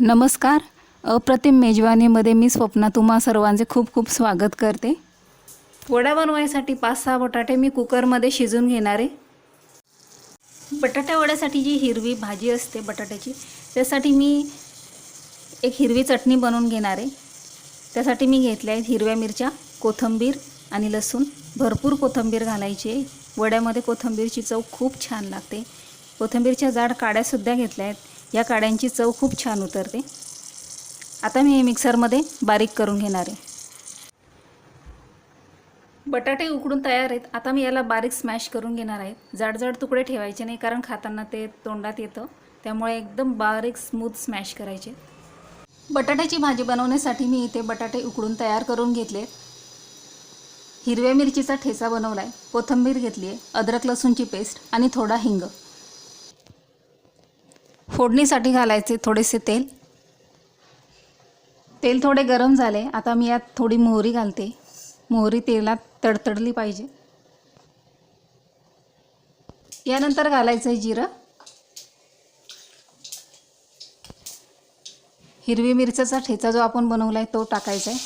नमस्कार. अप्रतिम मेजवानीमध्ये मी स्वप्ना. तुम्हा सर्वांचे खूप खूप स्वागत करते. वडा बनवायसाठी पाच सहा बटाटे मी कुकरमध्ये शिजून घेणार आहे. बटाट्या वड्यासाठी जी हिरवी भाजी असते बटाट्याची त्यासाठी मी एक हिरवी चटणी बनवून घेणार आहे. त्यासाठी मी घेतल्या आहेत हिरव्या मिरच्या कोथिंबीर आणि लसूण. भरपूर कोथिंबीर घालायची आहे. वड्यामध्ये कोथिंबीरची चव खूप छान लागते. कोथिंबीरच्या जाड काड्यासुद्धा घेतल्या आहेत. या काड्यांची चव खूप छान उतरते. आता मी हे मिक्सरमध्ये बारीक करून घेणार आहे. बटाटे उकडून तयार आहेत. आता मी याला बारीक स्मॅश करून घेणार आहे. जाडजाड तुकडे ठेवायचे नाही कारण खाताना ते तोंडात येतं. त्यामुळे एकदम बारीक स्मूथ स्मॅश करायचे. बटाट्याची भाजी बनवण्यासाठी मी इथे बटाटे उकडून तयार करून घेतले. हिरव्या मिरचीचा ठेचा बनवला आहे कोथिंबीर घेतली आहे. अद्रक लसूणची पेस्ट आणि थोडा हिंग. फोडणीसाठी घालायचे थोडेसे तेल. तेल थोडे गरम झाले. आता मी यात थोडी मोहरी घालते. मोहरी तेलात तडतडली पाहिजे. यानंतर घालायचं आहे जिरं. हिरवी मिरच्याचा ठेचा जो आपण बनवला आहे तो टाकायचा आहे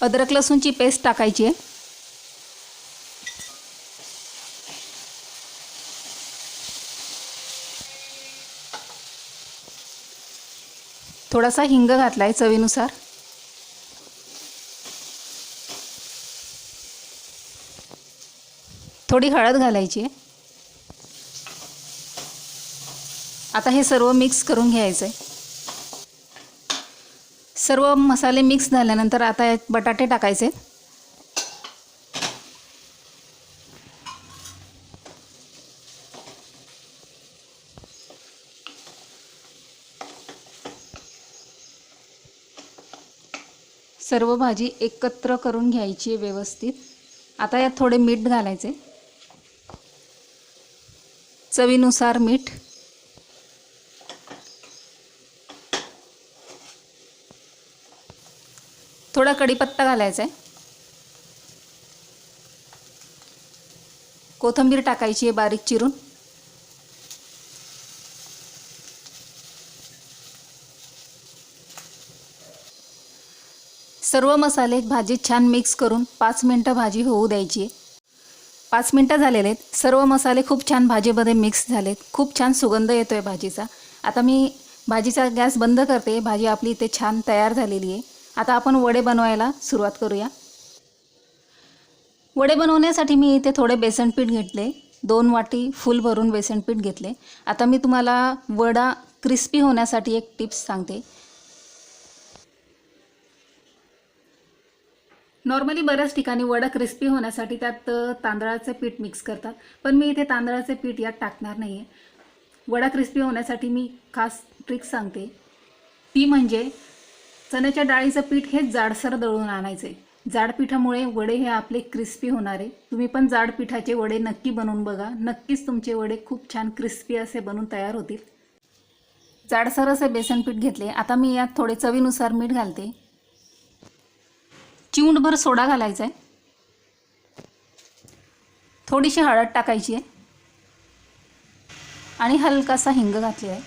अद्रक लसूणची पेस्ट टाकायची आहे थोडासा हिंग घातला आहे चवीनुसार. थोडी हळद घालायची. आहे आता हे सर्व मिक्स करून घ्यायचं आहे सर्व मसाले मिक्स झाल्यानंतर आता बटाटे टाकायचे. सर्व भाजी एकत्र करून घ्यायची आहे व्यवस्थित. आता यात थोडे मीठ घालायचे. चवीनुसार मीठ. थोडा कढीपत्ता घालायचा आहे. कोथिंबीर टाकायची आहे बारीक चिरून. सर्व मसाले भाजीत छान मिक्स करून पाच मिनटं भाजी होऊ द्यायची. आहे पाच मिनटं झालेले आहेत. सर्व मसाले खूप छान भाजीमध्ये मिक्स झालेत. खूप छान सुगंध येतो आहे भाजीचा. आता मी भाजीचा गॅस बंद करते. भाजी आपली इथे छान तयार झालेली आहे. आता आपण वडे बनवायला सुरुवात करूया. वडे बनवण्यासाठी मी इथे थोडे बेसन पीठ घेतले. दोन वाटी फुल भरून बेसन पीठ घेतले. आता मी तुम्हाला वडा क्रिस्पी होण्यासाठी एक टिप्स सांगते. नॉर्मली बऱ्याच ठिकाणी वडा क्रिस्पी होण्यासाठी त्यात तांदळाचं पीठ मिक्स करतात. पण मी इथे तांदळाचे पीठ यात टाकणार नाही आहे वडा क्रिस्पी होण्यासाठी मी खास ट्रिक सांगते. ती म्हणजे चण्याच्या डाळीचं पीठ हे जाडसर दळून आणायचे जाड पिठामुळे वडे हे आपले क्रिस्पी होणार. आहे तुम्ही पण जाड पिठाचे वडे नक्की बनवून बघा. नक्कीच तुमचे वडे खूप छान क्रिस्पी असे बनून तयार होतील. जाडसर असे बेसन पीठ घेतले. आता मी यात थोडे चवीनुसार मीठ घालते. चिमूटभर सोडा घालायचा आहे थोडीशी हळद टाकायची आहे आणि हलकासा हिंग घातली आहे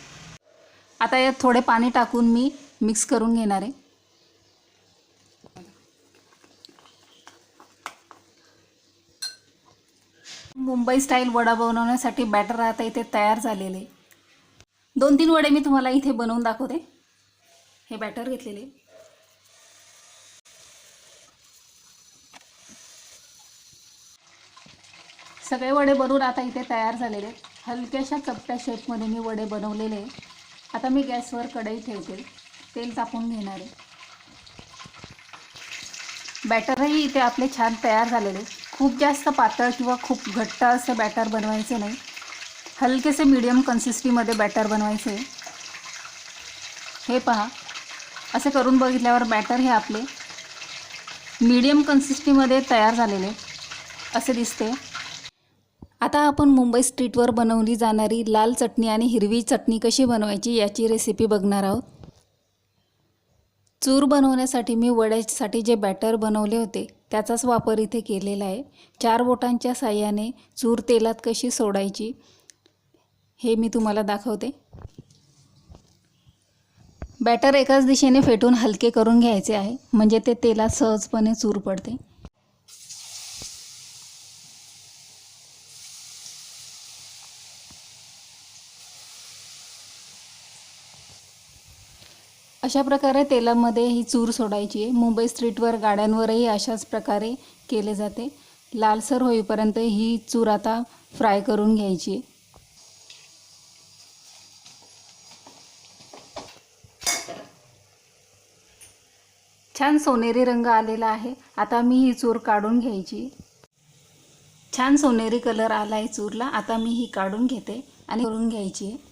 आता यात थोडे पाणी टाकून मी मिक्स करून घेणार. आहे मुंबई स्टाईल वडा बनवण्यासाठी बॅटर आता इथे तयार झालेले. दोन तीन वडे मी तुम्हाला इथे बनवून दाखवते. हे बॅटर घेतलेले. सगळे वडे बनवून आता इथे तयार झालेले आहेत. हलक्याशा चपट्या शेपमध्ये मी वडे बनवलेले आहे. आता मी गॅसवर कढई ठेवते. तेल तापून घेणार आहे. बॅटरही इथे आपले छान तयार झालेले आहेत. खूप जास्त पातळ किंवा खूप घट्ट असं बॅटर बनवायचे नाही. हलकेसे मीडियम कन्सिस्टीमध्ये बॅटर बनवायचे हे पहा. असे करून बघितल्यावर बॅटर हे आपले मीडियम कन्सिस्टीमध्ये तयार झालेले असे दिसते. आता आपण मुंबई स्ट्रीटवर बनवली जाणारी लाल चटणी आणि हिरवी चटणी कशी बनवायची याची रेसिपी बघणार आहोत. चूर बनवण्यासाठी मी वड्यासाठी जे बॅटर बनवले होते त्याचाच वापर इथे केलेला आहे. चार बोटांच्या साह्याने चूर तेलात कशी सोडायची हे मी तुम्हाला दाखवते. बॅटर एकाच दिशेने फेटून हलके करून घ्यायचे आहे म्हणजे ते तेलात सहजपणे चूर पडते. अशा प्रकारे तेलामध्ये ही चूर सोडायची आहे. मुंबई स्ट्रीटवर गाड्यांवरही अशाच प्रकारे केले जाते. लालसर होईपर्यंत ही चूर आता फ्राय करून घ्यायची आहे. छान सोनेरी रंग आलेला आहे. आता मी ही चूर काढून घ्यायची. छान सोनेरी कलर आला आहे चूरला. आता मी ही काढून घेते आणि करून घ्यायची आहे.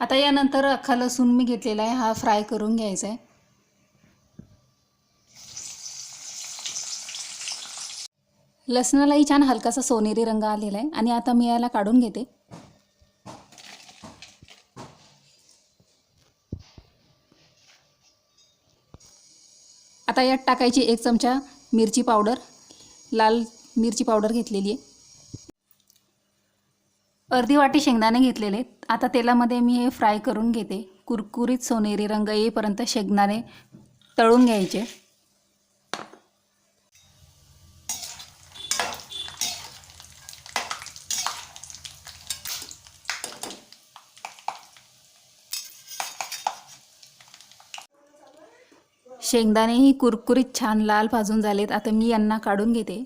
आता यानंतर अख्खा लसूण मी घेतलेला आहे. हा फ्राय करून घ्यायचा आहे. लसणालाही छान हलकासा सोनेरी रंग आलेला आहे. आणि आता मी याला काढून घेते. आता यात टाकायची एक चमचा मिरची पावडर लाल मिरची पावडर घेतलेली आहे. अर्धी वाटी शेंगदाणे घेतलेले आहेत. आता तेलामध्ये मी हे फ्राय करून घेते. कुरकुरीत सोनेरी रंग येईपर्यंत शेंगदाणे तळून घ्यायचे. शेंगदाणेही कुरकुरीत छान लाल भाजून झालेत. आता मी यांना काढून घेते.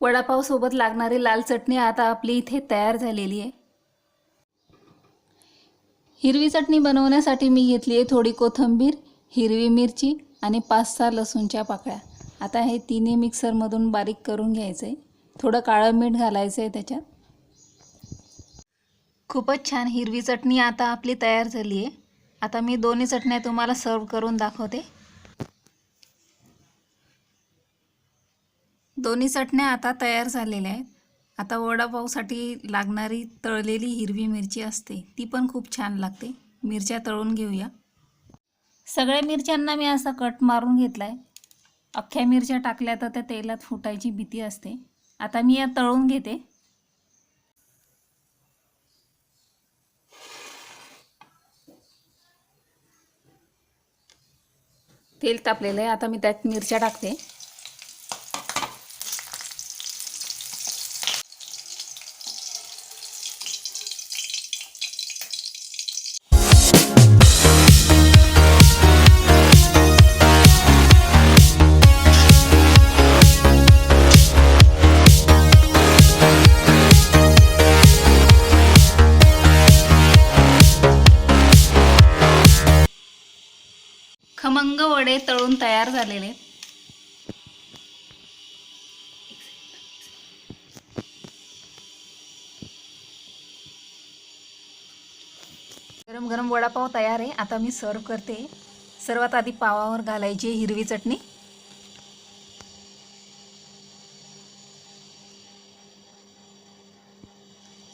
वडापावसोबत लागणारी लाल चटणी आता आपली इथे तयार झालेली आहे. हिरवी चटणी बनवण्यासाठी मी घेतली आहे थोडी कोथिंबीर हिरवी मिरची आणि पाच सहा लसूणच्या पाकळ्या. आता हे तिन्ही मिक्सरमधून बारीक करून घ्यायचं आहे थोडं काळं मीठ घालायचं आहे त्याच्यात. खूपच छान हिरवी चटणी आता आपली तयार झाली आहे. आता मी दोन्ही चटण्या तुम्हाला सर्व करून दाखवते. दोन्ही चटण्या आता तयार झालेल्या आहेत. आता वडापावसाठी लागणारी तळलेली हिरवी मिरची असते ती पण खूप छान लागते. मिरच्या तळून घेऊया. सगळ्या मिरच्यांना मी असा कट मारून घेतला आहे अख्ख्या मिरच्या टाकल्या तर त्या तेलात फुटायची भीती असते. आता मी या तळून घेते. तेल तापलेलं आहे. आता मी त्यात मिरच्या टाकते. खमंग वडे तळून तयार झालेले आहेत. गरम गरम वडापाव तयार आहे. आता मी सर्व करते. सर्वात आधी पावावर घालायची हिरवी चटणी.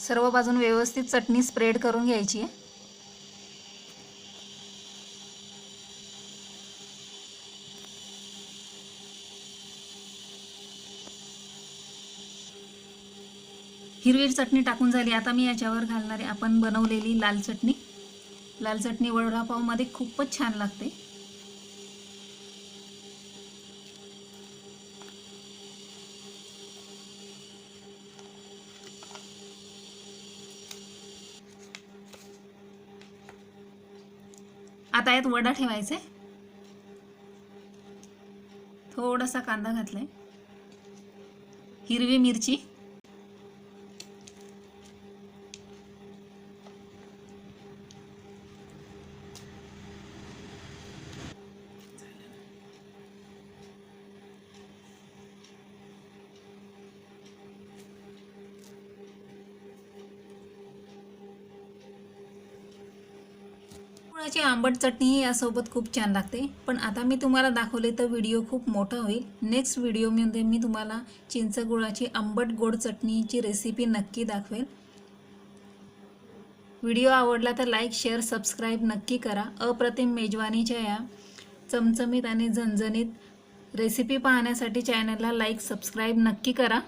सर्व बाजून व्यवस्थित चटणी स्प्रेड करून घ्यायची आहे. हिरवी चटणी टाकून झाली. आता मी याच्यावर घालणारे आपण बनवलेली लाल चटणी. लाल चटणी वडापावमध्ये खूपच छान लागते. आता यात वडा ठेवायचा. आहे थोडासा कांदा घातलाय. हिरवी मिरची. गुळाची आंबट चटणी यासोबत खूप छान लागते. पण आता मी तुम्हाला दाखवले तर व्हिडिओ खूप मोठा होईल. नेक्स्ट व्हिडिओमध्ये मी तुम्हाला चिंच गुळाची आंबट गोड चटणीची रेसिपी नक्की दाखवेल. व्हिडिओ आवडला तर लाईक शेअर सबस्क्राईब नक्की करा. अप्रतिम मेजवानीच्या या चमचमीत आणि झणझणीत रेसिपी पाहण्यासाठी चॅनलला लाईक सबस्क्राईब नक्की करा.